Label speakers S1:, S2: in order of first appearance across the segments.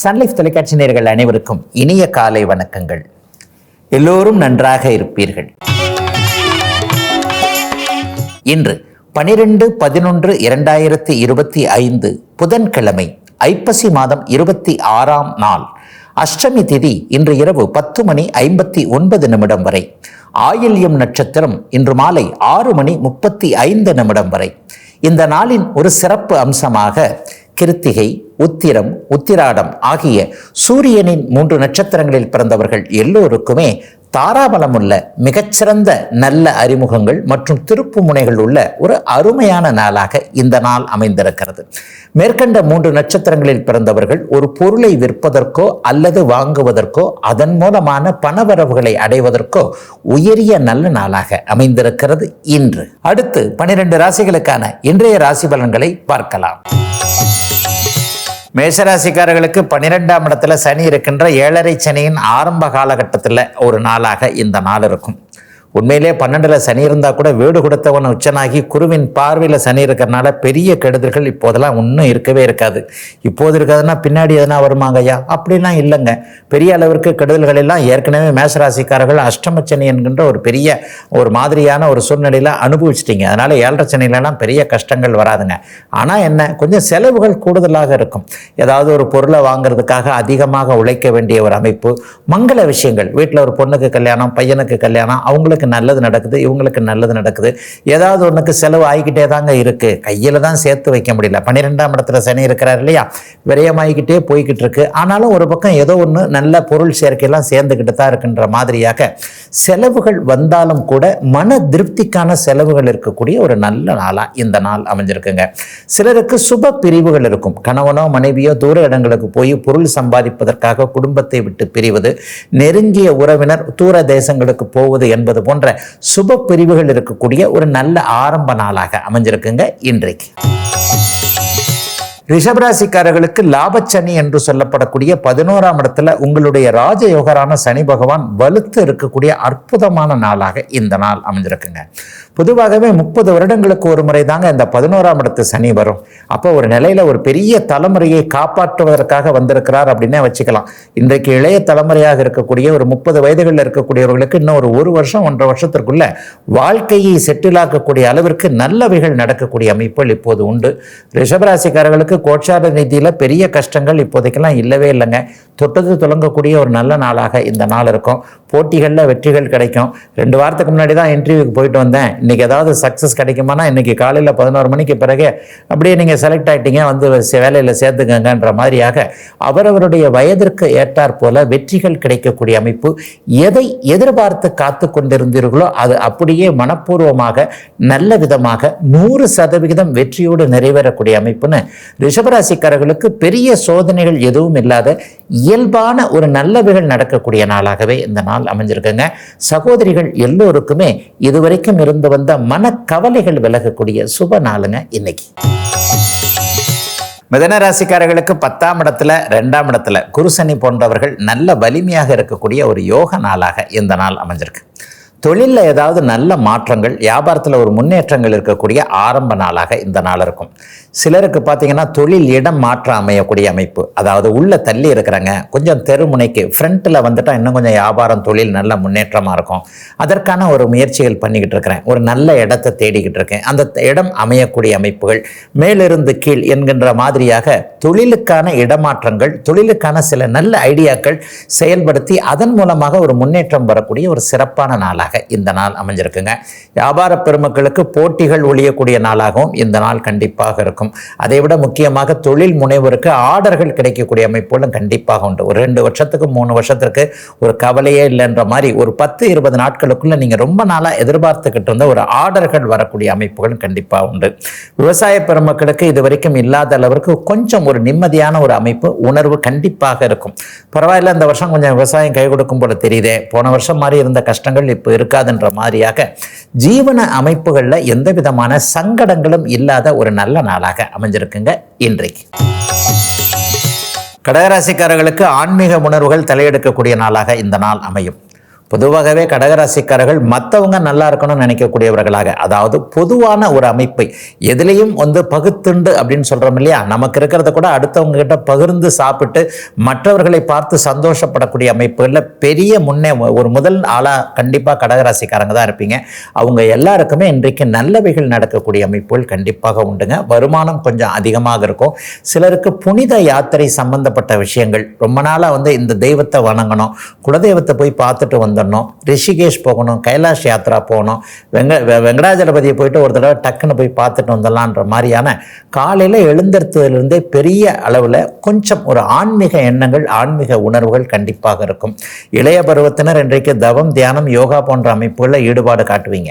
S1: Sun Life தொலைக்காட்சி நேர்கள் அனைவருக்கும் இனிய காலை வணக்கங்கள். எல்லோரும் நன்றாக இருப்பீர்கள். இன்று பனிரெண்டு பதினொன்று இரண்டாயிரத்தி இருபத்தி ஐந்து புதன்கிழமை ஐப்பசி மாதம் இருபத்தி ஆறாம் நாள். அஷ்டமி திதி இன்று இரவு பத்து மணி ஐம்பத்தி ஒன்பது நிமிடம் வரை. ஆயில்யம் நட்சத்திரம் இன்று மாலை ஆறு மணி முப்பத்தி ஐந்து நிமிடம் வரை. இந்த நாளின் ஒரு சிறப்பு அம்சமாக கிருத்திகை உத்திரம் உத்திராடம் ஆகிய சூரியனின் மூன்று நட்சத்திரங்களில் பிறந்தவர்கள் எல்லோருக்குமே தாராபலம் உள்ள மிகச்சிறந்த நல்ல அறிமுகங்கள் மற்றும் திருப்பு முனைகள் உள்ள ஒரு அருமையான நாளாக இந்த நாள் அமைந்திருக்கிறது. மேற்கண்ட மூன்று நட்சத்திரங்களில் பிறந்தவர்கள் ஒரு பொருளை விற்பதற்கோ அல்லது வாங்குவதற்கோ அதன் மூலமான பணவரவுகளை அடைவதற்கோ உயரிய நல்ல நாளாக அமைந்திருக்கிறது இன்று. அடுத்து பனிரெண்டு ராசிகளுக்கான இன்றைய ராசி பலன்களை பார்க்கலாம். மேசராசிக்காரர்களுக்கு பன்னிரெண்டாம் இடத்துல சனி இருக்கின்ற ஏழரை சனியின் ஆரம்ப காலகட்டத்தில் ஒரு நாளாக இந்த நாள் இருக்கும். உண்மையிலே பன்னெண்டில் சனி இருந்தால் கூட வீடு கொடுத்தவன் உச்சனாகி குருவின் பார்வையில் சனி இருக்கிறனால பெரிய கெடுதல்கள் இப்போதெல்லாம் ஒன்றும் இருக்கவே இருக்காது. இப்போது இருக்காதுன்னா பின்னாடி எதனா வருமாங்க ஐயா? அப்படிலாம் இல்லைங்க. பெரிய அளவிற்கு கெடுதல்கள் எல்லாம் ஏற்கனவே மேசராசிக்காரர்கள் அஷ்டம சனி என்கின்ற ஒரு பெரிய ஒரு மாதிரியான ஒரு சூழ்நிலையில் அனுபவிச்சிட்டிங்க. அதனால் ஏழரை சனிலெல்லாம் பெரிய கஷ்டங்கள் வராதுங்க. ஆனால் என்ன? கொஞ்சம் செலவுகள் கூடுதலாக இருக்கும். ஏதாவது ஒரு பொருளை வாங்குறதுக்காக அதிகமாக உழைக்க வேண்டிய ஒரு அமைப்பு மங்கள விஷயங்கள். வீட்டில் ஒரு பொண்ணுக்கு கல்யாணம் பையனுக்கு கல்யாணம் அவங்களுக்கு நல்லது நடக்குது இவங்களுக்கு நல்லது நடக்குது. ஏதாவது ஒன்றுக்கு செலவு ஆகிக்கிட்டே தாங்க இருக்குது கையில் தான் சேர்த்து வைக்க முடியல. பன்னிரெண்டாம் இடத்துல சனி இருக்கிறார் இல்லையா? விரயமாகிக்கிட்டே போய்கிட்டு இருக்கு. ஆனாலும் ஒரு பக்கம் ஏதோ ஒன்று நல்ல பொருள் சேர்க்கையெல்லாம் சேர்ந்துக்கிட்டு தான் இருக்குன்ற மாதிரியாக செலவுகள் வந்தாலும் கூட மன திருப்திக்கான செலவுகள் இருக்கக்கூடிய ஒரு நல்ல நாளாக இந்த நாள் அமைஞ்சிருக்குங்க. சிலருக்கு சுப பிரிவுகள் இருக்கும். கணவனோ மனைவியோ தூர இடங்களுக்கு போய் பொருள் சம்பாதிப்பதற்காக குடும்பத்தை விட்டு பிரிவது நெருங்கிய உறவினர் தூர தேசங்களுக்கு போவது என்பது போன்ற சுப பிரிவுகள் இருக்கக்கூடிய ஒரு நல்ல ஆரம்ப நாளாக அமைஞ்சிருக்குங்க இன்றைக்கு. ரிஷபராசிக்காரர்களுக்கு லாபச்சனி என்று சொல்லப்படக்கூடிய பதினோராம் இடத்துல உங்களுடைய ராஜயோகரான சனி பகவான் வலுத்து இருக்கக்கூடிய அற்புதமான நாளாக இந்த நாள் அமைஞ்சிருக்குங்க. பொதுவாகவே முப்பது வருடங்களுக்கு ஒரு முறை தாங்க இந்த பதினோராம் இடத்து சனி வரும். அப்போ ஒரு நிலையில ஒரு பெரிய தலைமுறையை காப்பாற்றுவதற்காக வந்திருக்கிறார் அப்படின்னே வச்சுக்கலாம். இன்றைக்கு இளைய தலைமுறையாக இருக்கக்கூடிய ஒரு முப்பது வயதுகளில் இருக்கக்கூடியவர்களுக்கு இன்னும் ஒரு ஒரு வருஷம் ஒன்றரை வருஷத்திற்குள்ள வாழ்க்கையை செட்டிலாக்கக்கூடிய அளவிற்கு நல்லவைகள் நடக்கக்கூடிய அமைப்புகள் இப்போது உண்டு. ரிஷபராசிக்காரர்களுக்கு கோட்சார ரீதியில் பெரிய கஷ்டங்கள் இப்போதைக்கெல்லாம் இல்லவே இல்லைங்க. தொட்டது துலங்கக்கூடிய ஒரு நல்ல நாளாக இந்த நாள் இருக்கும். போட்டிகளில் வெற்றிகள் கிடைக்கும். ரெண்டு வாரத்துக்கு முன்னாடி தான் இன்டர்வியூக்கு போயிட்டு வந்தேன். இன்னைக்கு ஏதாவது சக்ஸஸ் கிடைக்குமானா இன்றைக்கி காலையில் பதினோரு மணிக்கு பிறகு அப்படியே நீங்கள் செலக்ட் ஆகிட்டீங்க வந்து வேலையில் சேர்த்துக்கங்கன்ற மாதிரியாக அவரவருடைய வயதிற்கு ஏற்றாற் போல வெற்றிகள் கிடைக்கக்கூடிய அமைப்பு எதை எதிர்பார்த்து காத்து கொண்டிருந்தீர்களோ அது அப்படியே மனப்பூர்வமாக நல்ல விதமாக நூறு சதவிகிதம் வெற்றியோடு நிறைவேறக்கூடிய அமைப்புன்னு ரிஷபராசிக்காரர்களுக்கு பெரிய சோதனைகள் எதுவும் இல்லாத இயல்பான ஒரு நல்லவைகள் நடக்கக்கூடிய நாளாகவே இந்த நாள் அமைஞ்சிருக்குங்க. சகோதரிகள் எல்லோருக்குமே இதுவரைக்கும் இருந்து வந்த மனக்கவலைகள் விலகக்கூடிய சுப நாளுங்க இன்னைக்கு. மிதன ராசிக்காரர்களுக்கு பத்தாம் இடத்துல ரெண்டாம் இடத்துல குருசனி போன்றவர்கள் நல்ல வலிமையாக இருக்கக்கூடிய ஒரு யோக நாளாக இந்த நாள் அமைஞ்சிருக்கு. தொழிலில் ஏதாவது நல்ல மாற்றங்கள் வியாபாரத்தில் ஒரு முன்னேற்றங்கள் இருக்கக்கூடிய ஆரம்ப நாளாக இந்த நாள் இருக்கும். சிலருக்கு பார்த்தீங்கன்னா தொழில் இடம் மாற்றம் அமையக்கூடிய அமைப்பு. அதாவது உள்ளே தள்ளி இருக்கிறாங்க. கொஞ்சம் தெருமுனைக்கு ஃப்ரண்ட்டில் வந்துட்டால் இன்னும் கொஞ்சம் வியாபாரம் தொழில் நல்ல முன்னேற்றமாக இருக்கும். அதற்கான ஒரு முயற்சிகள் பண்ணிக்கிட்டு இருக்கிறேன். ஒரு நல்ல இடத்தை தேடிக்கிட்டு இருக்கேன். அந்த இடம் அமையக்கூடிய அமைப்புகள் மேலிருந்து கீழ் என்கின்ற மாதிரியாக தொழிலுக்கான இடமாற்றங்கள் தொழிலுக்கான சில நல்ல ஐடியாக்கள் செயல்படுத்தி அதன் மூலமாக ஒரு முன்னேற்றம் வரக்கூடிய ஒரு சிறப்பான நாளாக இந்த நாள் அமைஞ்சிருக்குங்க. வியாபார பெருமக்களுக்கு போட்டிகள் ஒழியக்கூடிய நாளாகவும் இந்த நாள் கண்டிப்பாக இருக்கும். அதை விட முக்கியமாக தொழில் முனைவருக்கு ஆர்டர்கள் கிடைக்கக்கூடிய அமைப்புகளும் கண்டிப்பாக உண்டு. ஒரு ரெண்டு வருஷத்துக்கு மூணு வருஷத்திற்கு ஒரு கவலையே இல்லைன்ற மாதிரி ஒரு பத்து இருபது நாட்களுக்குள்ள நீங்கள் ரொம்ப நாளாக எதிர்பார்த்துக்கிட்டு இருந்த ஒரு ஆர்டர்கள் வரக்கூடிய அமைப்புகளும் கண்டிப்பாக உண்டு. விவசாய பெருமக்களுக்கு இது வரைக்கும் இல்லாத அளவிற்கு கொஞ்சம் ஒரு நிம்மதியான ஒரு அமைப்பு உணர்வு கண்டிப்பாக இருக்கும். பரவாயில்ல இந்த வருஷம் கொஞ்சம் விவசாயம் கை கொடுக்கும் போல தெரியுதே. போன வருஷம் மாதிரி இருந்த கஷ்டங்கள் இப்போ இருக்காதுன்ற மாதிரியாக ஜீவன அமைப்புகளில் எந்த விதமான சங்கடங்களும் இல்லாத ஒரு நல்ல நாளாக அமைஞ்சிருக்குங்க இன்றைக்கு. கடகராசிக்காரர்களுக்கு ஆன்மீக உணர்வுகள் தலையெடுக்கக்கூடிய நாளாக இந்த நாள் அமையும். பொதுவாகவே கடகராசிக்காரர்கள் மற்றவங்க நல்லா இருக்கணும்னு நினைக்கக்கூடியவர்களாக. அதாவது பொதுவான ஒரு அமைப்பை. எதுலேயும் வந்து பகுத்துண்டு அப்படின்னு சொல்கிறோம் இல்லையா? நமக்கு இருக்கிறத கூட அடுத்தவங்க கிட்ட பகிர்ந்து சாப்பிட்டு மற்றவர்களை பார்த்து சந்தோஷப்படக்கூடிய அமைப்புகளில் பெரிய முன்னே ஒரு முதல் ஆளாக கண்டிப்பாக கடகராசிக்காரங்க தான் இருப்பீங்க. அவங்க எல்லாருக்குமே இன்றைக்கு நல்லவைகள் நடக்கக்கூடிய அமைப்புகள் கண்டிப்பாக உண்டுங்க. வருமானம் கொஞ்சம் அதிகமாக இருக்கும். சிலருக்கு புனித யாத்திரை சம்பந்தப்பட்ட விஷயங்கள். ரொம்ப நாளாக வந்து இந்த தெய்வத்தை வணங்கணும். குலதெய்வத்தை போய் பார்த்துட்டு வந்து வந்துடணும். ரிஷிகேஷ் போகணும் கைலாஷ் யாத்ரா போகணும். வெங்க வெங்கடாஜலபதியை போயிட்டு ஒரு தடவை டக்குன்னு போய் பார்த்துட்டு வந்துடலான்ற மாதிரியான காலையில் எழுந்திருத்ததுலேருந்தே பெரிய அளவில் கொஞ்சம் ஒரு ஆன்மீக எண்ணங்கள் ஆன்மீக உணர்வுகள் கண்டிப்பாக இருக்கும். இளைய பருவத்தினர் இன்றைக்கு தவம் தியானம் யோகா போன்ற அமைப்புகளில் ஈடுபாடு காட்டுவீங்க.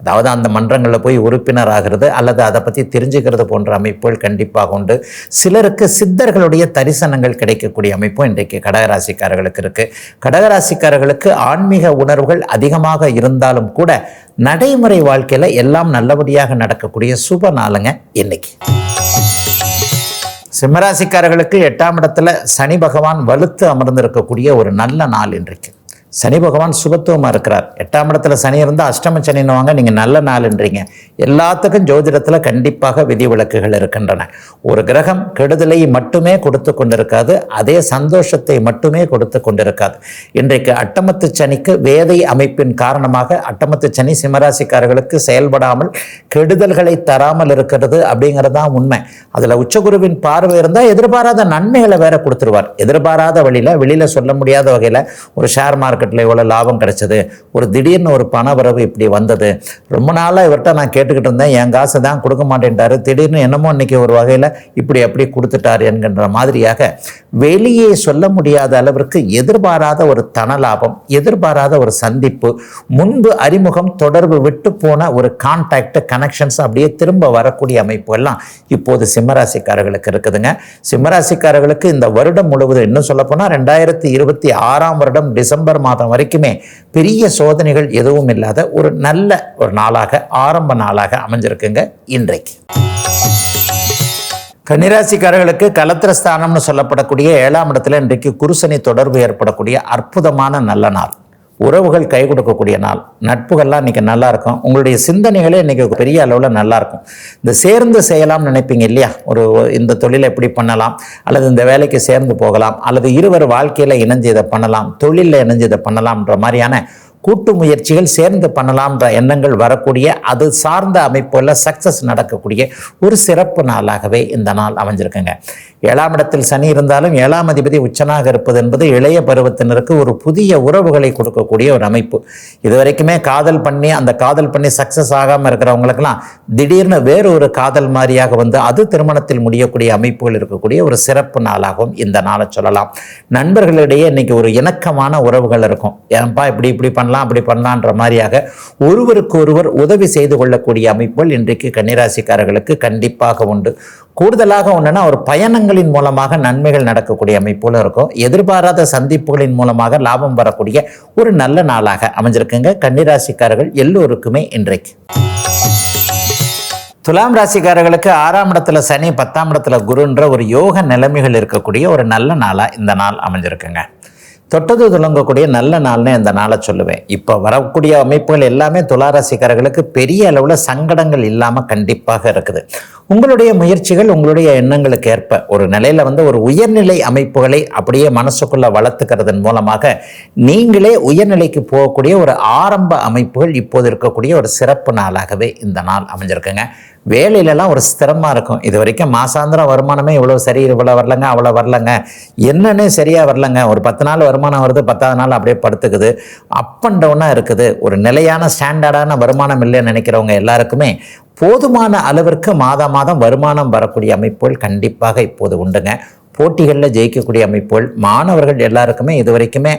S1: அதாவது அந்த மன்றங்களில் போய் உறுப்பினர் ஆகிறது அல்லது அதை பற்றி தெரிஞ்சுக்கிறது போன்ற அமைப்புகள் கண்டிப்பாக உண்டு. சிலருக்கு சித்தர்களுடைய தரிசனங்கள் கிடைக்கக்கூடிய அமைப்பும் இன்றைக்கு கடகராசிக்காரர்களுக்கு இருக்கு. கடகராசிக்காரர்களுக்கு ஆன்மீக உணர்வுகள் அதிகமாக இருந்தாலும் கூட நடைமுறை வாழ்க்கையில் எல்லாம் நல்லபடியாக நடக்கக்கூடிய சுப நாளுங்க இன்னைக்கு. சிம்மராசிக்காரர்களுக்கு எட்டாம் இடத்துல சனி பகவான் வலுத்து அமர்ந்திருக்கக்கூடிய ஒரு நல்ல நாள் இன்றைக்கு. சனி பகவான் சுபத்துவமாக இருக்கிறார். எட்டாம் இடத்துல சனி இருந்தால் அஷ்டம சனின்னுவாங்க. நீங்கள் நல்ல நாள்ன்றீங்க. எல்லாத்துக்கும் ஜோதிடத்தில் கண்டிப்பாக விதிவிலக்குகள் இருக்கின்றன. ஒரு கிரகம் கெடுதலை மட்டுமே கொடுத்து கொண்டிருக்காது. அதே சந்தோஷத்தை மட்டுமே கொடுத்து கொண்டிருக்காது. இன்றைக்கு அட்டமத்து சனிக்கு வேதை அமைப்பின் காரணமாக அட்டமத்து சனி சிம்மராசிக்காரர்களுக்கு செயல்படாமல் கெடுதல்களை தராமல் இருக்கிறது அப்படிங்கிறது தான் உண்மை. அதில் உச்சகுருவின் பார்வை இருந்தால் எதிர்பாராத நன்மைகளை வேற கொடுத்துருவார். எதிர்பாராத வழியில் வெளியில் சொல்ல முடியாத வகையில் ஒரு ஷேர் மார்க்கெட்டில் இவ்வளோ லாபம் கிடைச்சது? ஒரு திடீர்னு ஒரு பண வரவு இப்படி வந்தது. ரொம்ப நாளாக இவர்கிட்ட நான் கேட்டுக்கிட்டு இருந்தேன். என் காசு தான் கொடுக்க மாட்டேன்ட்டாரு. திடீர்னு என்னமோ இன்றைக்கி ஒரு வகையில் இப்படி எப்படி கொடுத்துட்டார் என்கின்ற மாதிரியாக வெளியே சொல்ல முடியாத அளவிற்கு எதிர்பாராத ஒரு தன லாபம் எதிர்பாராத ஒரு சந்திப்பு முன்பு அறிமுகம் தொடர்பு விட்டு போன ஒரு கான்டாக்ட் கனெக்ஷன்ஸ் அப்படியே திரும்ப வரக்கூடிய அமைப்பு எல்லாம் இப்போது சிம்மராசிக்காரர்களுக்கு இருக்குதுங்க. சிம்மராசிக்காரர்களுக்கு இந்த வருடம் முழுவதும் இன்னும் சொல்லப்போனால் ரெண்டாயிரத்தி இருபத்தி ஆறாம் வருடம் டிசம்பர் மாதம் வரைக்குமே பெரிய சோதனைகள் எதுவும் இல்லாத ஒரு நல்ல ஒரு நாளாக ஆரம்ப நாளாக அமைஞ்சிருக்குங்க இன்றைக்கு. கன்னிராசிக்காரர்களுக்கு கலத்திரஸ்தானம்னு சொல்லப்படக்கூடிய ஏழாம் இடத்துல இன்றைக்கு குருசனி தொடர்பு ஏற்படக்கூடிய அற்புதமான நல்ல நாள். உறவுகள் கை கொடுக்கக்கூடிய நாள். நட்புகள்லாம் இன்றைக்கி நல்லாயிருக்கும். உங்களுடைய சிந்தனைகளே இன்றைக்கி பெரிய அளவில் நல்லாயிருக்கும். இந்த சேர்ந்து செய்யலாம்னு நினைப்பீங்க இல்லையா? ஒரு இந்த தொழிலை எப்படி பண்ணலாம் அல்லது இந்த வேலைக்கு சேர்ந்து போகலாம் அல்லது இருவர் வாழ்க்கையில் இணைஞ்சு இதை பண்ணலாம் தொழிலில் இணைஞ்சு இதை பண்ணலாம்ன்ற மாதிரியான கூட்டு முயற்சிகள் சேர்ந்து பண்ணலாம்ன்ற எண்ணங்கள் வரக்கூடிய அது சார்ந்த அமைப்புல சக்சஸ் நடக்கக்கூடிய ஒரு சிறப்பு நாளாகவே இந்த நாள் அமைஞ்சிருக்குங்க. ஏழாம் இடத்தில் சனி இருந்தாலும் ஏழாம் அதிபதி உச்சனாக இருப்பது என்பது இளைய பருவத்தினருக்கு ஒரு புதிய உறவுகளை கொடுக்கக்கூடிய ஒரு அமைப்பு. இது வரைக்குமே காதல் பண்ணி அந்த காதல் பண்ணி சக்சஸ் ஆகாமல் இருக்கிறவங்களுக்கெல்லாம் திடீர்னு வேறு ஒரு காதல் மாதிரியாக வந்து அது திருமணத்தில் முடியக்கூடிய அமைப்புகள் இருக்கக்கூடிய ஒரு சிறப்பு நாளாகவும் இந்த நாளை சொல்லலாம். நண்பர்களிடையே இன்னைக்கு ஒரு இணக்கமான உறவுகள் இருக்கும். ஏன்பா இப்படி இப்படி பண்ண பண்ணலாம் அப்படி பண்ணலான்ற மாதிரியாக ஒருவருக்கு ஒருவர் உதவி செய்து கொள்ளக்கூடிய அமைப்புகள் இன்றைக்கு கன்னிராசிக்காரர்களுக்கு கண்டிப்பாக உண்டு. கூடுதலாக ஒன்றுனா ஒரு பயணங்களின் மூலமாக நன்மைகள் நடக்கக்கூடிய அமைப்புகளும் இருக்கும். எதிர்பாராத சந்திப்புகளின் மூலமாக லாபம் வரக்கூடிய ஒரு நல்ல நாளாக அமைஞ்சிருக்குங்க. கன்னிராசிக்காரர்கள் எல்லோருக்குமே இன்றைக்கு. துலாம் ராசிக்காரர்களுக்கு ஆறாம் இடத்துல சனி பத்தாம் இடத்துல குருன்ற ஒரு யோக நிலைமைகள் இருக்கக்கூடிய ஒரு நல்ல நாளாக இந்த நாள் அமைஞ்சிருக்குங்க. தொட்டது துலங்கக்கூடிய நல்ல நாள்னு இந்த நாளை சொல்லுவேன். இப்போ வரக்கூடிய அமைப்புகள் எல்லாமே துளாராசிக்காரர்களுக்கு பெரிய அளவில் சங்கடங்கள் இல்லாமல் கண்டிப்பாக இருக்குது. உங்களுடைய முயற்சிகள் உங்களுடைய எண்ணங்களுக்கு ஏற்ப ஒரு நிலையில் வந்து ஒரு உயர்நிலை அமைப்புகளை அப்படியே மனசுக்குள்ளே வளர்த்துக்கிறதன் மூலமாக நீங்களே உயர்நிலைக்கு போகக்கூடிய ஒரு ஆரம்ப அமைப்புகள் இப்போது இருக்கக்கூடிய ஒரு சிறப்பு நாளாகவே இந்த நாள் அமைஞ்சிருக்குங்க. வேலையிலலாம் ஒரு ஸ்திரமாக இருக்கும். இது வரைக்கும் மாசாந்திரம் வருமானமே இவ்வளோ சரி இவ்வளோ வரலங்க அவ்வளோ வரலங்க. என்னென்னு சரியாக வரலங்க. ஒரு பத்து நாள் வருமானம் வருது பத்தாவது நாள் அப்படியே படுத்துக்குது. அப் அண்ட் டவுனாக இருக்குது. ஒரு நிலையான ஸ்டாண்டர்டான வருமானம் இல்லைன்னு நினைக்கிறவங்க எல்லாருக்குமே போதுமான அளவிற்கு மாதம் மாதம் வருமானம் வரக்கூடிய அமைப்புகள் கண்டிப்பாக இப்போது உண்டுங்க. போட்டிகளில் ஜெயிக்கக்கூடிய அமைப்புகள் மாணவர்கள் எல்லாருக்குமே இது வரைக்குமே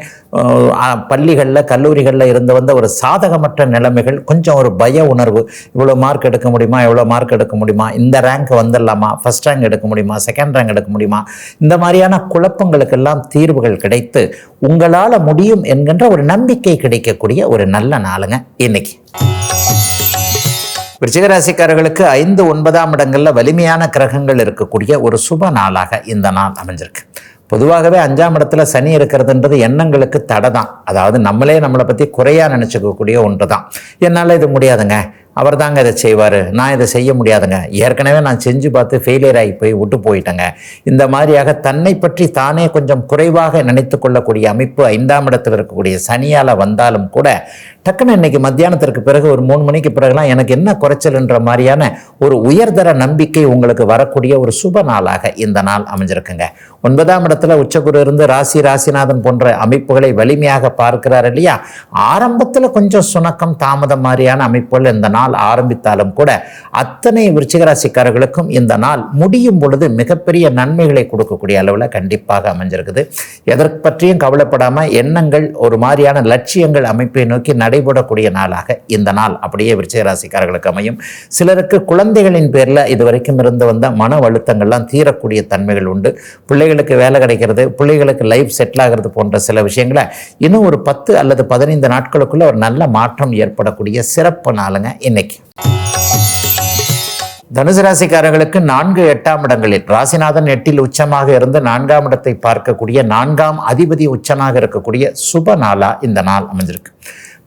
S1: பள்ளிகளில் கல்லூரிகளில் இருந்து வந்த ஒரு சாதகமற்ற நிலைமைகள் கொஞ்சம் ஒரு பய உணர்வு. இவ்வளோ மார்க் எடுக்க முடியுமா எவ்வளோ மார்க் எடுக்க முடியுமா இந்த ரேங்க் வந்துடலாமா ஃபஸ்ட் ரேங்க் எடுக்க முடியுமா செகண்ட் ரேங்க் எடுக்க முடியுமா இந்த மாதிரியான குழப்பங்களுக்கெல்லாம் தீர்வுகள் கிடைத்து உங்களால் முடியும் என்கின்ற ஒரு நம்பிக்கை கிடைக்கக்கூடிய ஒரு நல்ல நாளுங்க இன்னைக்கு. விருச்சிகராசிக்காரர்களுக்கு ஐந்து ஒன்பதாம் இடங்களில் வலிமையான கிரகங்கள் இருக்கக்கூடிய ஒரு சுப நாளாக இந்த நாள் அமைஞ்சிருக்கு. பொதுவாகவே அஞ்சாம் இடத்துல சனி இருக்கிறதுன்றது எண்ணங்களுக்கு தடை தான் அதாவது நம்மளே நம்மளை பற்றி குறையாக நினச்சிக்கக்கூடிய ஒன்று தான் என்னால் இது முடியாதுங்க. அவர் தாங்க இதை செய்வார். நான் இதை செய்ய முடியாதுங்க. ஏற்கனவே நான் செஞ்சு பார்த்து ஃபெயிலியர் ஆகி போய் விட்டு போயிட்டேங்க. இந்த மாதிரியாக தன்னை பற்றி தானே கொஞ்சம் குறைவாக நினைத்து கொள்ளக்கூடிய அமைப்பு ஐந்தாம் இடத்தில் இருக்கக்கூடிய சனியால் வந்தாலும் கூட டக்குன்னு இன்னைக்கு மத்தியானத்திற்கு பிறகு ஒரு மூணு மணிக்கு பிறகுலாம் எனக்கு என்ன குறைச்சல்ன்ற மாதிரியான ஒரு உயர்தர நம்பிக்கை உங்களுக்கு வரக்கூடிய ஒரு சுப நாளாக இந்த நாள் அமைஞ்சிருக்குங்க. ஒன்பதாம் இடத்துல உச்சகுரு இருந்து ராசி ராசிநாதன் போன்ற அமைப்புகளை வலிமையாக பார்க்கிறார் இல்லையா? ஆரம்பத்தில் கொஞ்சம் சுணக்கம் தாமதம் மாதிரியான அமைப்புகள் இந்த நாள் நாள் ஆரம்பித்தாலும் கூட அத்தனை விருச்சிகராசிக்காரர்களுக்கும் இந்த நாள் முடியும் பொழுது மிகப்பெரிய நன்மைகளை கொடுக்கக்கூடிய அளவில் கண்டிப்பாக அமைஞ்சிருக்குது. எதற்கு பற்றியும் கவலைப்படாமல் எண்ணங்கள் ஒரு மாதிரியான லட்சியங்கள் அமைப்பை நோக்கி நடைபெறக்கூடிய நாளாக இந்த நாள் அப்படியே விருச்சிகராசிக்காரர்களுக்கு அமையும். சிலருக்கு குழந்தைகளின் பேரில் இதுவரைக்கும் இருந்து வந்த மன அழுத்தங்கள்லாம் தீரக்கூடிய தன்மைகள் உண்டு. பிள்ளைகளுக்கு வேலை கிடைக்கிறது பிள்ளைகளுக்கு லைஃப் செட்டில் ஆகிறது போன்ற சில விஷயங்களை இன்னும் ஒரு பத்து அல்லது பதினைந்து நாட்களுக்குள்ள ஒரு நல்ல மாற்றம் ஏற்படக்கூடிய சிறப்பு நாளுங்க இன்னைக்கு. தனுசு ராசிக்காரர்களுக்கு நான்கு எட்டாம் இடங்களில் ராசிநாதன் எட்டில் உச்சமாக இருந்து நான்காம் இடத்தை பார்க்கக்கூடிய நான்காம் அதிபதி உச்சமாக இருக்கக்கூடிய சுப நாளா இந்த நாள் அமைஞ்சிருக்கு.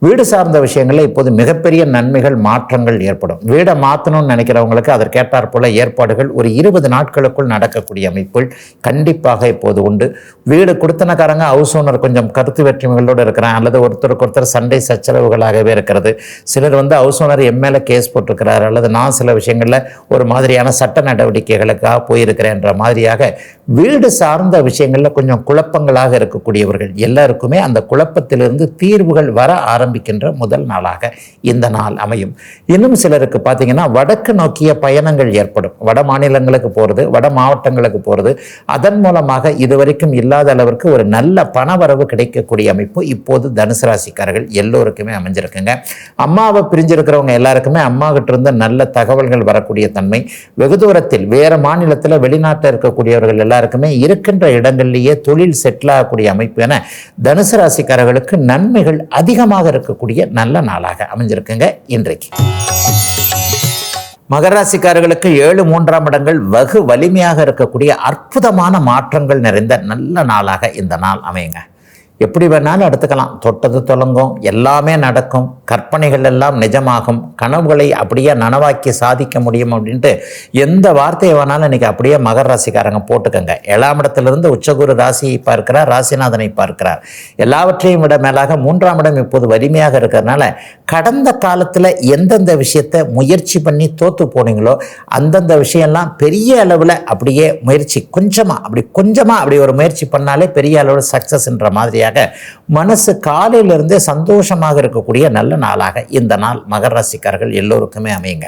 S1: வீடு சார்ந்த விஷயங்களில் இப்போது மிகப்பெரிய நன்மைகள் மாற்றங்கள் ஏற்படும். வீடை மாற்றணும்னு நினைக்கிறவங்களுக்கு அதற்கேற்றாற் போல ஏற்பாடுகள் ஒரு இருபது நாட்களுக்குள் நடக்கக்கூடிய அமைப்புகள் கண்டிப்பாக இப்போது உண்டு. வீடு கொடுத்தனக்காரங்க ஹவுஸ் ஓனர் கொஞ்சம் கருத்து வேற்றுமைகளோடு இருக்கிறான் அல்லது ஒருத்தருக்கு ஒருத்தர் சண்டை சச்சரவுகளாகவே இருக்கிறது. சிலர் வந்து ஹவுஸ் ஓனர் எம்எல்ஏ கேஸ் போட்டிருக்கிறார். அல்லது நான் சில விஷயங்களில் ஒரு மாதிரியான சட்ட நடவடிக்கைகளுக்காக போயிருக்கிறேன்ற மாதிரியாக வீடு சார்ந்த விஷயங்களில் கொஞ்சம் குழப்பங்களாக இருக்கக்கூடியவர்கள் எல்லாருக்குமே அந்த குழப்பத்திலிருந்து தீர்வுகள் வர ஆரம்பி ஆரம்பிக்கின்ற முதல் நாளாக இந்த நாள் அமையும். இன்னும் சிலருக்கு பார்த்தீங்கன்னா வடக்கு நோக்கிய பயணங்கள் ஏற்படும். வட மாநிலங்களுக்கு போகிறது வட மாவட்டங்களுக்கு போகிறது அதன் மூலமாக இதுவரைக்கும் இல்லாத அளவிற்கு ஒரு நல்ல பணவரவு கிடைக்கக்கூடிய அமைப்பு இப்போது தனுசு ராசிக்காரர்கள் எல்லோருக்குமே அமைஞ்சிருக்குங்க. அம்மாவை பிரிஞ்சிருக்கிறவங்க எல்லாருக்குமே அம்மா கிட்ட இருந்து நல்ல தகவல்கள் வரக்கூடிய தன்மை. வெகு தூரத்தில் வேற மாநிலத்தில் வெளிநாட்டில் இருக்கக்கூடியவர்கள் எல்லாருக்குமே இருக்கின்ற இடங்கள்லேயே தொழில் செட்டில் ஆகக்கூடிய அமைப்பு என தனுசு ராசிக்காரர்களுக்கு நன்மைகள் அதிகமாக இருக்கக்கூடிய நல்ல நாளாக அமைஞ்சிருக்குங்க இன்றைக்கு. மகராசிக்காரர்களுக்கு ஏழு மூன்றாம் இடங்கள் வெகு வலிமையாக இருக்கக்கூடிய அற்புதமான மாற்றங்கள் நிறைந்த நல்ல நாளாக இந்த நாள் அமையுங்க. எப்படி வேணாலும் எடுத்துக்கலாம். தொட்டது தொடங்கும் எல்லாமே நடக்கும். கற்பனைகள் எல்லாம் நிஜமாகும். கனவுகளை அப்படியே நனவாக்கி சாதிக்க முடியும் அப்படின்ட்டு எந்த வார்த்தையை வேணாலும் இன்னைக்கு அப்படியே மகர ராசிக்காரங்க போட்டுக்கங்க. ஏழாம் இடத்திலிருந்து உச்சகுரு ராசியை பார்க்கிறார் ராசிநாதனை பார்க்கிறார். எல்லாவற்றையும் விட மேலாக மூன்றாம் இடம் இப்போது வலிமையாக இருக்கிறதுனால கடந்த காலத்தில் எந்தெந்த விஷயத்தை முயற்சி பண்ணி தோத்து போனீங்களோ அந்தந்த விஷயம்லாம் பெரிய அளவில் அப்படியே முயற்சி கொஞ்சமாக அப்படி கொஞ்சமாக அப்படி ஒரு முயற்சி பண்ணாலே பெரிய அளவில் சக்ஸஸ்ன்ற மாதிரியாக மனசு காலையிலிருந்தே சந்தோஷமாக இருக்கக்கூடிய நல்ல நாளாக இந்த நாள் மகர ராசிக்காரர்கள் எல்லோருக்குமே அமையுங்க.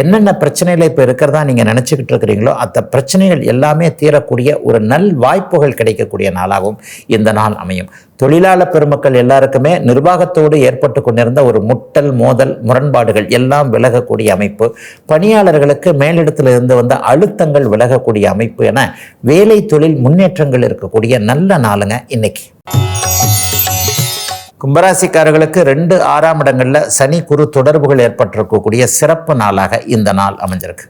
S1: என்னென்ன பிரச்சனைகள் இப்போ இருக்கிறதா நீங்கள் நினச்சிக்கிட்டு இருக்கிறீங்களோ அந்த பிரச்சனைகள் எல்லாமே தீரக்கூடிய ஒரு நல் வாய்ப்புகள் கிடைக்கக்கூடிய நாளாகவும் இந்த நாள் அமையும். தொழிலாளர் பெருமக்கள் எல்லாருக்குமே நிர்வாகத்தோடு ஏற்பட்டு கொண்டிருந்த ஒரு முட்டல் மோதல் முரண்பாடுகள் எல்லாம் விலகக்கூடிய அமைப்பு. பணியாளர்களுக்கு மேலிடத்திலிருந்து வந்த அழுத்தங்கள் விலகக்கூடிய அமைப்பு என வேலை தொழில் முன்னேற்றங்கள் இருக்கக்கூடிய நல்ல நாளுங்க இன்னைக்கு. கும்பராசிக்காரர்களுக்கு ரெண்டு ஆறாம் இடங்களில் சனி குரு தொடர்புகள் ஏற்பட்டிருக்கக்கூடிய சிறப்பு நாளாக இந்த நாள் அமைஞ்சிருக்கு.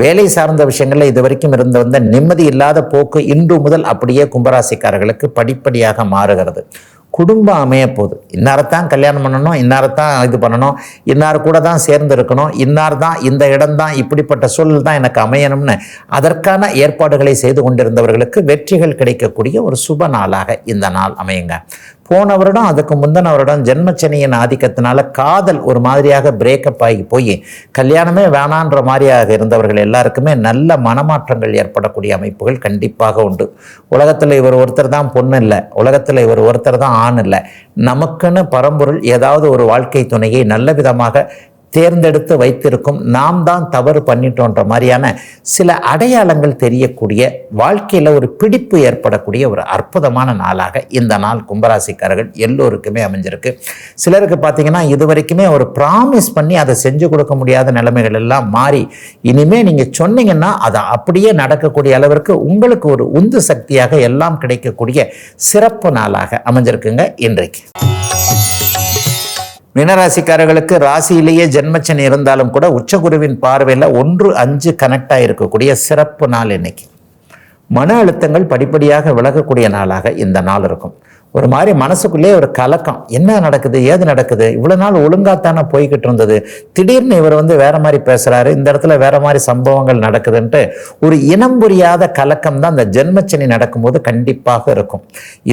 S1: வேலை சார்ந்த விஷயங்களில் இது வரைக்கும் இருந்து வந்த நிம்மதி இல்லாத போக்கு இன்று முதல் அப்படியே கும்பராசிக்காரர்களுக்கு படிப்படியாக மாறுகிறது. குடும்பம் அமைய போகுது. இன்னாரத்தான் கல்யாணம் பண்ணணும் இன்னாரத்தான் இது பண்ணணும் இன்னார் கூட தான் சேர்ந்து இருக்கணும் இன்னார் தான் இந்த இடம்தான் இப்படிப்பட்ட சூழல் தான் எனக்கு அமையணும்னு அதற்கான ஏற்பாடுகளை செய்து கொண்டிருந்தவர்களுக்கு வெற்றிகள் கிடைக்கக்கூடிய ஒரு சுப நாளாக இந்த நாள் அமையுங்க. போன வருடம் அதுக்கு முந்தின வருடம் ஜென்மச்சனியின் ஆதிக்கத்தினால காதல் ஒரு மாதிரியாக பிரேக்கப் ஆகி போய் கல்யாணமே வேணான்ற மாதிரியாக இருந்தவர்கள் எல்லாருக்குமே நல்ல மனமாற்றங்கள் ஏற்படக்கூடிய அமைப்புகள் கண்டிப்பாக உண்டு. உலகத்தில் இவர் ஒருத்தர் தான் பொண்ணு இல்லை உலகத்தில் இவர் ஒருத்தர் தான் ஆண் இல்லை. நமக்குன்னு பரம்பொருள் ஏதாவது ஒரு வாழ்க்கை துணையை நல்ல விதமாக தேர்ந்தெடுத்து வைத்திருக்கும் நாம் தான் தவறு பண்ணிட்டோன்ற மாதிரியான சில அடையாளங்கள் தெரியக்கூடிய வாழ்க்கையில் ஒரு பிடிப்பு ஏற்படக்கூடிய ஒரு அற்புதமான நாளாக இந்த நாள் கும்பராசிக்காரர்கள் எல்லோருக்குமே அமைஞ்சிருக்கு. சிலருக்கு பார்த்தீங்கன்னா இது வரைக்குமே ஒரு ப்ராமிஸ் பண்ணி அதை செஞ்சு கொடுக்க முடியாத நிலைமைகள் எல்லாம் மாறி இனிமே நீங்கள் சொன்னீங்கன்னா அதை அப்படியே நடக்கக்கூடிய அளவிற்கு உங்களுக்கு ஒரு உந்து சக்தியாக எல்லாம் கிடைக்கக்கூடிய சிறப்பு நாளாக அமைஞ்சிருக்குங்க இன்றைக்கு. மீனராசிக்காரர்களுக்கு ராசியிலேயே ஜென்மச்சனி இருந்தாலும் கூட உச்சகுருவின் பார்வையில் ஒன்று அஞ்சு கனெக்ட் ஆகிருக்கக்கூடிய சிறப்பு நாள் இன்னைக்கு. மன அழுத்தங்கள் படிப்படியாக விலகக்கூடிய நாளாக இந்த நாள் இருக்கும். ஒரு மாதிரி மனசுக்குள்ளே ஒரு கலக்கம். என்ன நடக்குது? ஏது நடக்குது? இவ்வளோ நாள் ஒழுங்காத்தானே போய்கிட்டு இருந்தது. திடீர்னு இவர் வந்து வேற மாதிரி பேசுறாரு. இந்த இடத்துல வேற மாதிரி சம்பவங்கள் நடக்குதுன்ட்டு ஒரு இனம் புரியாத கலக்கம் தான் அந்த ஜென்மச்சனி நடக்கும்போது கண்டிப்பாக இருக்கும்.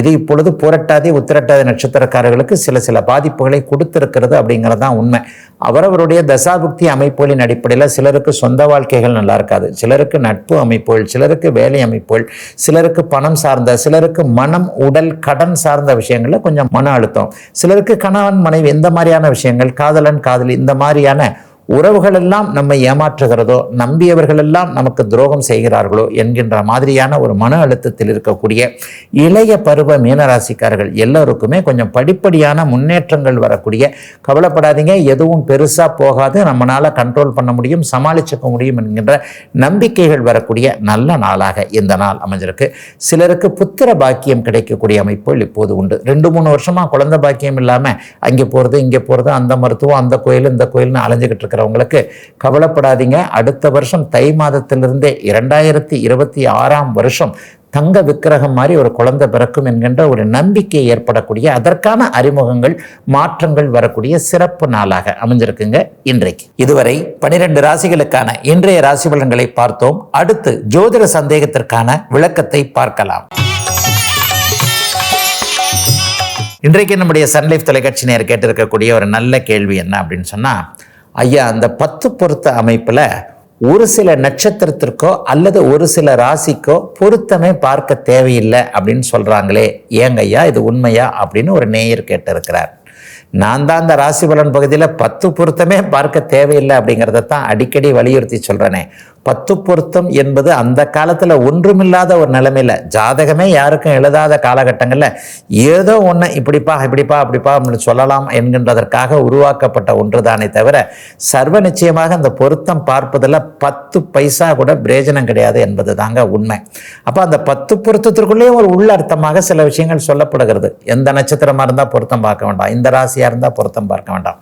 S1: இது இப்பொழுது புரட்டாதி உத்திரட்டாதி நட்சத்திரக்காரர்களுக்கு சில சில பாதிப்புகளை கொடுத்திருக்கிறது அப்படிங்கிறது தான் உண்மை. அவரவருடைய தசாபுக்தி அமைப்புகளின் அடிப்படையில் சிலருக்கு சொந்த வாழ்க்கைகள் நல்லா இருக்காது. சிலருக்கு நட்பு அமைப்புகள் சிலருக்கு வேலை அமைப்புகள் சிலருக்கு பணம் சார்ந்த சிலருக்கு மனம் உடல் கடன் சார்ந்த விஷயங்களில் கொஞ்சம் மன அழுத்தம். சிலருக்கு கணவன் மனைவி இந்த மாதிரியான விஷயங்கள் காதலன் காதலி இந்த மாதிரியான உறவுகள் எல்லாம் நம்மை ஏமாற்றுகிறதோ நம்பியவர்கள் எல்லாம் நமக்கு துரோகம் செய்கிறார்களோ என்கின்ற மாதிரியான ஒரு மன அழுத்தத்தில் இருக்கக்கூடிய இளைய பருவ மீனராசிக்காரர்கள் எல்லோருக்குமே கொஞ்சம் படிப்படியான முன்னேற்றங்கள் வரக்கூடிய கவலைப்படாதீங்க எதுவும் பெருசாக போகாது நம்மளால் கண்ட்ரோல் பண்ண முடியும் சமாளிச்சுக்க முடியும் என்கின்ற நம்பிக்கைகள் வரக்கூடிய நல்ல நாளாக இந்த நாள் அமைஞ்சிருக்கு. சிலருக்கு புத்திர பாக்கியம் கிடைக்கக்கூடிய அமைப்புகள் இப்போது உண்டு. ரெண்டு மூணு வருஷமாக குழந்தை பாக்கியம் இல்லாமல் அங்கே போகிறது இங்கே போகிறது அந்த மருத்துவம் அந்த கோயில் இந்த கோயில்னு அலைஞ்சிக்கிட்டு இருக்கிறவங்களுக்கு கவலைப்படாதீங்க. அடுத்த வருஷம் தை மாதத்திலிருந்தே இரண்டாயிரத்தி இருபத்தி ஆறாம் வருஷம் தங்க விக்கிரகம் மாதிரி ஒரு குழந்தை பிறக்கும் என்கின்ற ஒரு நம்பிக்கை ஏற்படக்கூடிய அதற்கான அறிமுகங்கள் மாற்றங்கள் வரக்கூடிய சிறப்பு நாளாக அமைஞ்சிருக்குங்க இன்றைக்கு. இதுவரை பனிரெண்டு ராசிகளுக்கான இன்றைய ராசி பலன்களை பார்த்தோம். அடுத்து ஜோதிட சந்தேகத்திற்கான விளக்கத்தை பார்க்கலாம். இன்றைக்கு நம்முடைய சன்லைஃப் தொலைக்காட்சி நேர் கேட்டிருக்கக்கூடிய ஒரு நல்ல கேள்வி என்ன அப்படின்னு சொன்னால் ஐயா அந்த பத்து பொருத்த அமைப்பில் ஒரு சில நட்சத்திரத்திற்கோ அல்லது ஒரு சில ராசிக்கோ பொருத்தமே பார்க்க தேவையில்லை அப்படின்னு சொல்கிறாங்களே ஏங்க ஐயா இது உண்மையா அப்படின்னு ஒரு நேயர் கேட்டிருக்கிறார். நான் தான் அந்த ராசி பலன் பகுதியில் பத்து பொருத்தமே பார்க்க தேவையில்லை அப்படிங்கிறத தான் அடிக்கடி வலியுறுத்தி சொல்கிறேனே பத்து பொருத்தம் என்பது அந்த காலத்தில் ஒன்றுமில்லாத ஒரு நிலைமையில் ஜாதகமே யாருக்கும் எழுதாத காலகட்டங்களில் ஏதோ ஒன்று இப்படிப்பா இப்படிப்பா அப்படிப்பா அப்படின்னு சொல்லலாம் என்கின்றதற்காக உருவாக்கப்பட்ட ஒன்றுதானே தவிர சர்வ நிச்சயமாக அந்த பொருத்தம் பார்ப்பதில் பத்து பைசா கூட பிரயோஜனம் கிடையாது என்பது தாங்க உண்மை. அப்போ அந்த பத்து பொருத்தத்திற்குள்ளேயே ஒரு உள்ளர்த்தமாக சில விஷயங்கள் சொல்லப்படுகிறது. எந்த நட்சத்திரமாக இருந்தால் பொருத்தம் பார்க்க வேண்டாம். இந்த ராசி ஜாஸ்தியாக இருந்தால் பொருத்தம் பார்க்க வேண்டாம்.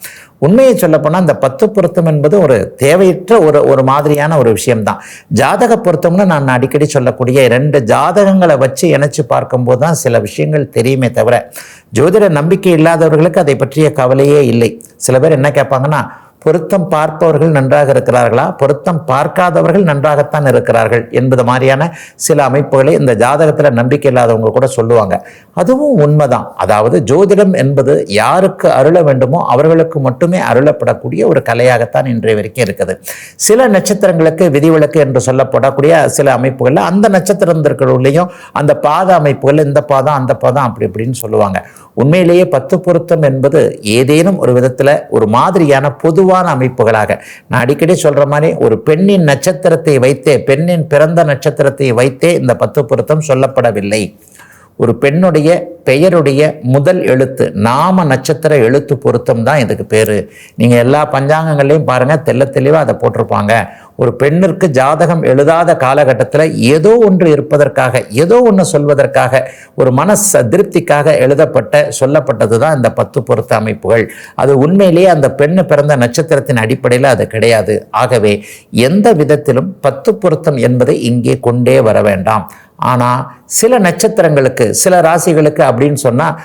S1: உண்மையை சொல்லப்போனால் அந்த பத்து பொருத்தம் என்பது ஒரு தேவையற்ற ஒரு ஒரு மாதிரியான ஒரு விஷயம்தான். ஜாதக பொருத்தம்னு நான் அடிக்கடி சொல்லக்கூடிய ரெண்டு ஜாதகங்களை வச்சு இணைச்சு பார்க்கும்போது தான் சில விஷயங்கள் தெரியுமே தவிர ஜோதிட நம்பிக்கை இல்லாதவர்களுக்கு அதை பற்றிய கவலையே இல்லை. சில பேர் என்ன கேட்பாங்கன்னா பொருத்தம் பார்ப்பவர்கள் நன்றாக இருக்கிறார்களா? பொருத்தம் பார்க்காதவர்கள் நன்றாகத்தான் இருக்கிறார்கள் என்பது மாதிரியான சில அமைப்புகளை இந்த ஜாதகத்தில் நம்பிக்கை இல்லாதவங்க கூட சொல்லுவாங்க. அதுவும் உண்மைதான். அதாவது ஜோதிடம் என்பது யாருக்கு அருள வேண்டுமோ அவர்களுக்கு மட்டுமே அருளப்படக்கூடிய ஒரு கலையாகத்தான் இன்றைய வரைக்கும் இருக்குது. சில நட்சத்திரங்களுக்கு விதிவிலக்கு என்று சொல்லப்படக்கூடிய சில அமைப்புகளில் அந்த நட்சத்திரங்களுள்ளேயும் அந்த பாத அமைப்புகள் இந்த பாதம் அந்த பாதம் அப்படி இப்படின்னு சொல்லுவாங்க. உண்மையிலேயே பத்து பொருத்தம் என்பது ஏதேனும் ஒரு விதத்தில் ஒரு மாதிரியான பொதுவான அமைப்புகளாக. நான் அடிக்கடி சொல்ற மாதிரி ஒரு பெண்ணின் நட்சத்திரத்தை வைத்தே பெண்ணின் பிறந்த நட்சத்திரத்தை வைத்தே இந்த பத்து பொருத்தம் சொல்லப்படவில்லை. ஒரு பெண்ணுடைய பெயருடைய முதல் எழுத்து நாம நட்சத்திர எழுத்து பொருத்தம் தான் இதுக்கு பேர். நீங்கள் எல்லா பஞ்சாங்கங்களையும் பாருங்கள் தெல்ல தெளிவாக அதை போட்டிருப்பாங்க. ஒரு பெண்ணிற்கு ஜாதகம் எழுதாத காலகட்டத்தில் ஏதோ ஒன்று இருப்பதற்காக ஏதோ ஒன்று சொல்வதற்காக ஒரு மனச திருப்திக்காக எழுதப்பட்ட சொல்லப்பட்டது தான் இந்த பத்து பொருத்த அமைப்புகள். அது உண்மையிலேயே அந்த பெண்ணு பிறந்த நட்சத்திரத்தின் அடிப்படையில் அது கிடையாது. ஆகவே எந்த விதத்திலும் பத்து பொருத்தம் என்பதை இங்கே கொண்டே வர வேண்டாம். ஆனால் சில நட்சத்திரங்களுக்கு சில ராசிகளுக்கு அப்படின்னு சொன்னால்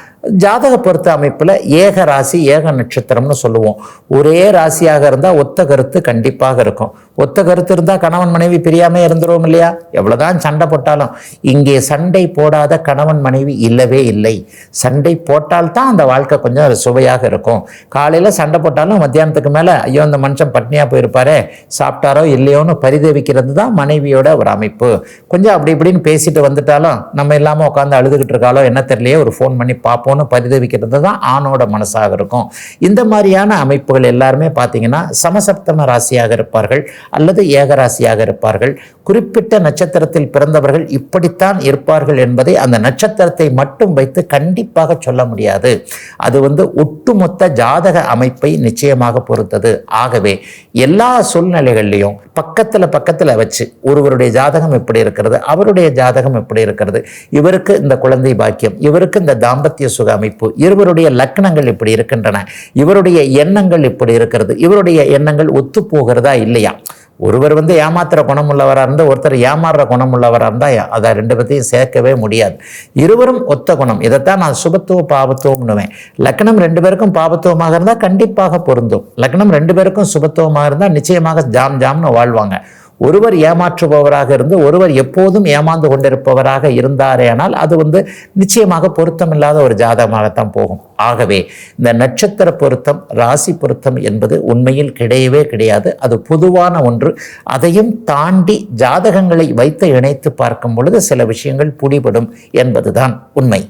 S1: ஜாதக பொருத்த அமைப்பில் ஏக ராசி ஏக நட்சத்திரம்னு சொல்லுவோம். ஒரே ராசியாக இருந்தால் ஒத்த கருத்து கண்டிப்பாக இருக்கும். ஒத்த கருத்து இருந்தால் கணவன் மனைவி பிரியாமல் இருந்துருவோம் இல்லையா? எவ்வளோதான் சண்டை போட்டாலும். இங்கே சண்டை போடாத கணவன் மனைவி இல்லவே இல்லை. சண்டை போட்டால் தான் அந்த வாழ்க்கை கொஞ்சம் சுவையாக இருக்கும். காலையில் சண்டை போட்டாலும் மத்தியானத்துக்கு மேலே ஐயோ அந்த மனுஷன் பட்னியாக போயிருப்பாரே சாப்பிட்டாரோ இல்லையோன்னு பரிதவிக்கிறது தான் மனைவியோட ஒரு அமைப்பு. கொஞ்சம் அப்படி இப்படின்னு பேசிட்டு வந்துட்டாலும் நம்ம இல்லாமல் உட்காந்து அழுதுகிட்டு இருக்காளோ என்ன தெரியலையே ஒரு ஃபோன் பண்ணி பார்ப்போம் பார்ப்போன்னு பரிதவிக்கிறது தான் ஆணோட மனசாக இருக்கும். இந்த மாதிரியான அமைப்புகள் எல்லாருமே பார்த்தீங்கன்னா சமசப்தம ராசியாக இருப்பார்கள் அல்லது ஏகராசியாக இருப்பார்கள். குறிப்பிட்ட நட்சத்திரத்தில் பிறந்தவர்கள் இப்படித்தான் இருப்பார்கள் என்பதை அந்த நட்சத்திரத்தை மட்டும் வைத்து கண்டிப்பாக சொல்ல முடியாது. அது வந்து ஒட்டுமொத்த ஜாதக அமைப்பை நிச்சயமாக பொறுத்தது. ஆகவே எல்லா சூழ்நிலைகள்லையும் பக்கத்தில் பக்கத்தில் வச்சு ஒருவருடைய ஜாதகம் எப்படி இருக்கிறது அவருடைய ஜாதகம் எப்படி இருக்கிறது இவருக்கு இந்த குழந்தை பாக்கியம் இவருக்கு இந்த தாம்பத்திய சுகம் சுக அமைப்பு இருவருடைய லக்னங்கள் இப்படி இருக்கின்றன இவருடைய எண்ணங்கள் இப்படி இருக்கிறது இவருடைய எண்ணங்கள் ஒத்து போகிறதா இல்லையா? ஒருவர் வந்து ஏமாத்துற குணம் உள்ளவராக இருந்தால் ஒருத்தர் ஏமாறுற குணம் உள்ளவராக இருந்தால் அதை ரெண்டு பற்றியும் சேர்க்கவே முடியாது. இருவரும் ஒத்த குணம். இதைத்தான் நான் சுபத்துவ பாபத்துவம்னுவேன். லக்னம் ரெண்டு பேருக்கும் பாபத்துவமாக இருந்தால் கண்டிப்பாக பொருந்தும். லக்னம் ரெண்டு பேருக்கும் சுபத்துவமாக இருந்தால் நிச்சயமாக ஜாம் ஜாம்னு வாழ்வாங்க. ஒருவர் ஏமாற்றுபவராக இருந்து ஒருவர் எப்போதும் ஏமாந்து கொண்டிருப்பவராக இருந்தாரேனால் அது வந்து நிச்சயமாக பொருத்தமில்லாத ஒரு ஜாதகமாகத்தான் போகும். ஆகவே இந்த நட்சத்திர பொருத்தம் ராசி பொருத்தம் என்பது உண்மையில் கிடையவே கிடையாது. அது பொதுவான ஒன்று. அதையும் தாண்டி ஜாதகங்களை வைத்து இணைத்து பார்க்கும் பொழுது சில விஷயங்கள் புடிபடும் என்பதுதான் உண்மை.